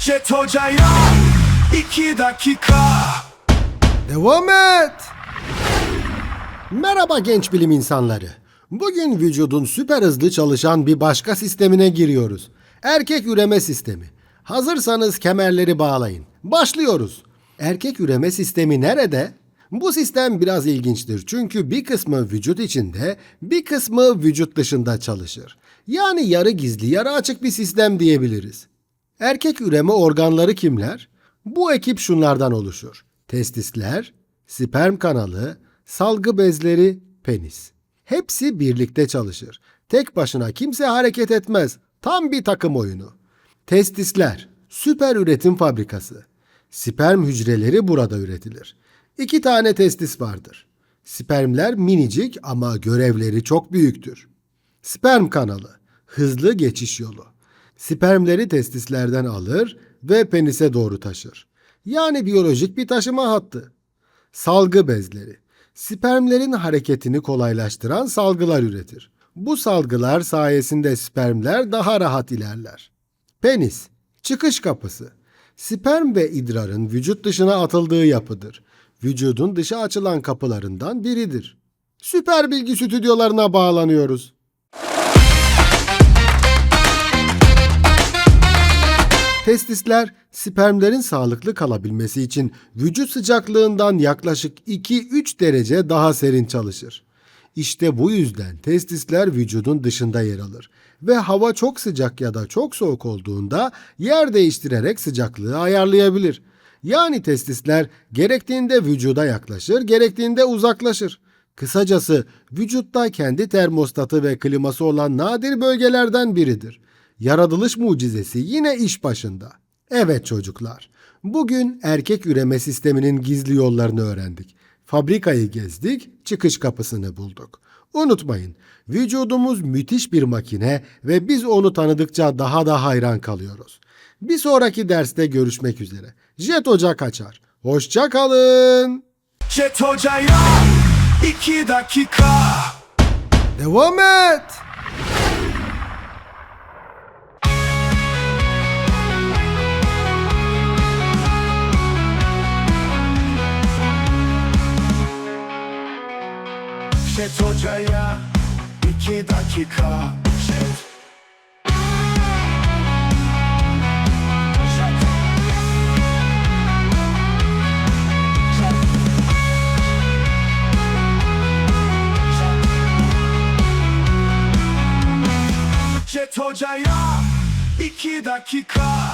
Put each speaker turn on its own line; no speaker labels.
Jet Hoca'ya iki dakika
Devam et. Merhaba genç bilim insanları. Bugün vücudun süper hızlı çalışan bir başka sistemine giriyoruz. Erkek üreme sistemi. Hazırsanız kemerleri bağlayın. Başlıyoruz. Erkek üreme sistemi nerede? Bu sistem biraz ilginçtir çünkü bir kısmı vücut içinde, bir kısmı vücut dışında çalışır. Yani yarı gizli, yarı açık bir sistem diyebiliriz. Erkek üreme organları kimler? Bu ekip şunlardan oluşur. Testisler, sperm kanalı, salgı bezleri, penis. Hepsi birlikte çalışır. Tek başına kimse hareket etmez. Tam bir takım oyunu. Testisler, süper üretim fabrikası. Sperm hücreleri burada üretilir. İki tane testis vardır. Spermler minicik ama görevleri çok büyüktür. Sperm kanalı, hızlı geçiş yolu. Spermleri testislerden alır ve penise doğru taşır. Yani biyolojik bir taşıma hattı. Salgı bezleri. Spermlerin hareketini kolaylaştıran salgılar üretir. Bu salgılar sayesinde spermler daha rahat ilerler. Penis, çıkış kapısı. Sperm ve idrarın vücut dışına atıldığı yapıdır. Vücudun dışa açılan kapılarından biridir. Süper bilgi stüdyolarına bağlanıyoruz. Testisler spermlerin sağlıklı kalabilmesi için vücut sıcaklığından yaklaşık 2-3 derece daha serin çalışır. İşte bu yüzden testisler vücudun dışında yer alır ve hava çok sıcak ya da çok soğuk olduğunda yer değiştirerek sıcaklığı ayarlayabilir. Yani testisler gerektiğinde vücuda yaklaşır, gerektiğinde uzaklaşır. Kısacası vücutta kendi termostatı ve kliması olan nadir bölgelerden biridir. Yaratılış mucizesi yine iş başında. Evet çocuklar, bugün erkek üreme sisteminin gizli yollarını öğrendik. Fabrikayı gezdik, çıkış kapısını bulduk. Unutmayın, vücudumuz müthiş bir makine ve biz onu tanıdıkça daha da hayran kalıyoruz. Bir sonraki derste görüşmek üzere. Jet Hoca kaçar. Hoşça kalın.
Jet Hoca'ya iki dakika
Devam et.
Jet Hoca'ya iki dakika. Jet Jet Hoca'ya iki dakika